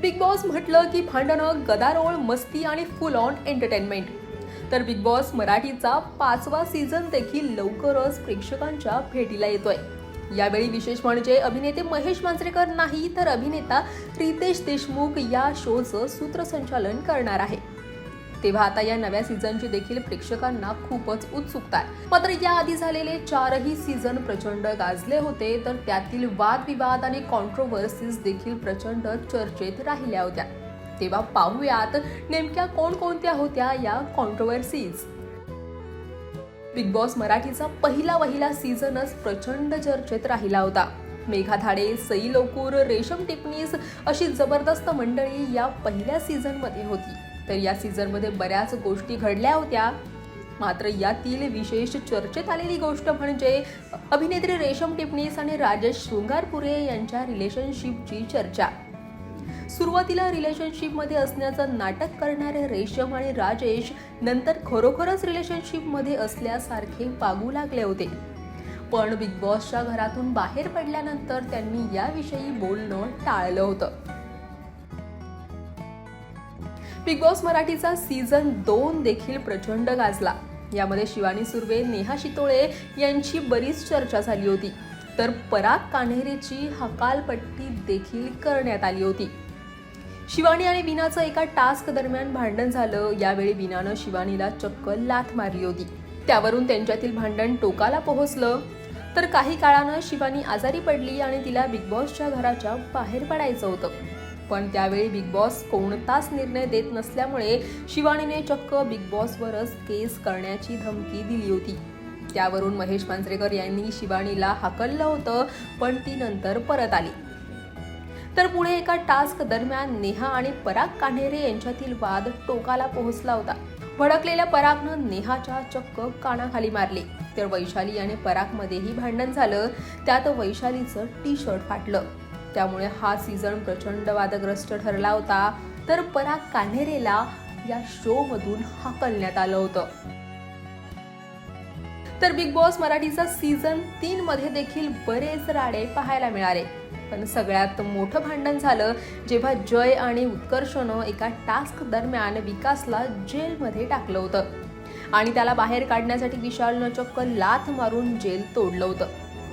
Big boss म्हटलं की भांडणं गदारोळ मस्ती आणि फुल ऑन एंटरटेनमेंट तर बिग बॉस मराठीचा पाचवा सीझन देखील लवकरच प्रेक्षकांच्या भेटीला येतोय. यावेळी विशेष म्हणजे अभिनेते महेश मांजरेकर नाही तर अभिनेता रितेश देशमुख या शोचं सूत्रसंचालन करणार आहे. तेव्हा आता या नव्या सीझनची देखील प्रेक्षकांना खूपच उत्सुकता आहे. मात्र याआधी झालेले चारही सीझन प्रचंड गाजले होते तर त्यातील वादविवाद आणि कॉन्ट्रोवर्सीज देखील प्रचंड चर्चेत राहिल्या होत्या. तेव्हा पाहूयात नेमक्या कोणकोणत्या होत्या या कॉन्ट्रोवर्सीज बिग बॉस मराठीचा पहिला वहिला सीझनच प्रचंड चर्चेत राहिला होता. मेघा धाडे सई लोकूर रेशम टिपणीस अशी जबरदस्त मंडळी या पहिल्या सीझनमध्ये होती. तर या सीझनमध्ये बऱ्याच गोष्टी घडल्या होत्या. मात्र यातील विशेष चर्चेत आलेली गोष्ट म्हणजे अभिनेत्री रेशम टिपणीस आणि राजेश शृंगारपुरे यांच्या रिलेशनशिपची चर्चा. सुरुवातीला रिलेशनशिपमध्ये असण्याचं नाटक करणारे रेशम आणि राजेश नंतर खरोखरच रिलेशनशिपमध्ये असल्यासारखे वागू लागले होते. पण बिग बॉसच्या घरातून बाहेर पडल्यानंतर त्यांनी याविषयी बोलणं टाळलं होतं. बिग बॉस मराठीचा सीझन दोन देखील प्रचंड गाजला. यामध्ये शिवानी सुर्वे नेहा शितोळे यांची बरीच चर्चा झाली होती. तर पराग कान्हेरेची हकालपट्टी देखील करण्यात आली होती. शिवानी आणि विनाचं एका टास्क दरम्यान भांडण झालं. यावेळी विनानं शिवानीला चक्क लाथ मारली होती. त्यावरून त्यांच्यातील भांडण टोकाला पोहोचलं. तर काही काळानं शिवानी आजारी पडली आणि तिला बिग बॉसच्या घराच्या बाहेर पडायचं होतं. पण त्यावेळी बिग बॉस कोणताच निर्णय देत नसल्यामुळे शिवानीने चक्क बिग बॉसवरच केस करण्याची धमकी दिली होती. त्यावरून महेश मांजरेकर यांनी शिवानीला हाकललं होतं पण ती नंतर परत आली. तर पुढे एका टास्क दरम्यान नेहा आणि पराग कान्हेरे यांच्यातील वाद टोकाला पोहोचला होता. भडकलेल्या परागनं नेहाच्या चक्क कानाखाली मारली. तर वैशाली आणि परागमध्येही भांडण झालं. त्यात वैशालीचं टी शर्ट फाटलं. त्यामुळे हा सीझन प्रचंड वादग्रस्त ठरला होता. तर पराग कान्हेरेला या शो मधून हाकलण्यात आलं होतं. तर बिग बॉस मराठीचा सीझन तीन मध्ये देखील बरेच राडे पाहायला मिळाले. पण सगळ्यात मोठं भांडण झालं जेव्हा जय आणि उत्कर्षनं एका टास्क दरम्यान विकासला जेलमध्ये टाकलं होतं. आणि त्याला बाहेर काढण्यासाठी विशालनं चक्क लाथ मारून जेल तोडलं होतं.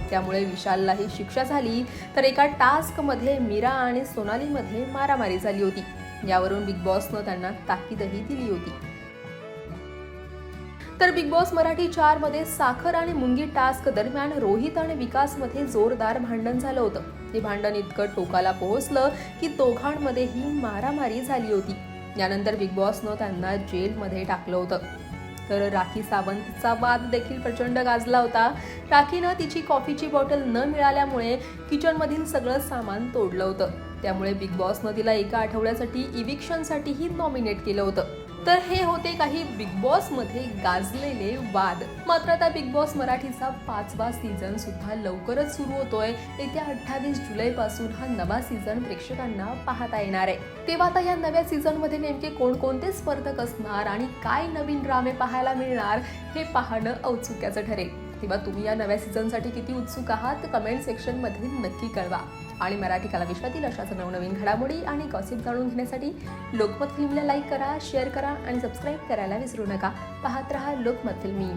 त्यामुळे विशाललाही शिक्षा झाली तर एका टास्कमध्ये मीरा आणि सोनालीमध्ये मारामारी झाली होती. यावरून बिग बॉसनं त्यांना ताकीदही दिली होती. तर बिग बॉस मराठी चारमध्ये साखर आणि मुंगी टास्क दरम्यान रोहित आणि विकासमध्ये जोरदार भांडण झालं होतं. हे भांडण इतकं टोकाला पोहोचलं की दोघांमध्येही मारामारी झाली होती. यानंतर बिग बॉसनं त्यांना जेलमध्ये टाकलं होतं. तर राखी सावंतचा वाद देखील प्रचंड गाजला होता. राखीनं तिची कॉफीची बॉटल न मिळाल्यामुळे किचनमधील सगळं सामान तोडलं होतं. त्यामुळे बिग बॉसनं तिला एका आठवड्यासाठी इविक्शनसाठीही नॉमिनेट केलं होतं. तर हे होते काही बिग बॉसमध्ये गाजलेले वाद. मात्र आता बिग बॉस मराठीचा पाचवा सीझन सुद्धा लवकरच सुरू होतोय. येत्या अठ्ठावीस जुलैपासून हा नवा सीझन प्रेक्षकांना पाहता येणार आहे. तेव्हा आता या नव्या सीझनमध्ये नेमके कोणकोणते स्पर्धक असणार आणि काय नवीन ड्रामे पाहायला मिळणार हे पाहणं औत्सुक्याचं ठरेल. किंवा तुम्ही या नव्या सीझनसाठी किती उत्सुक आहात? कमेंट सेक्शनमध्ये नक्की कळवा. आणि मराठी कला विश्वातील अशाच नवनवीन घडामोडी आणि गॉसिप जाणून घेण्यासाठी लोकमत फिल्मला लाईक करा शेअर करा आणि सबस्क्राईब करायला विसरू नका. पाहत रहा लोकमत फिल्मी.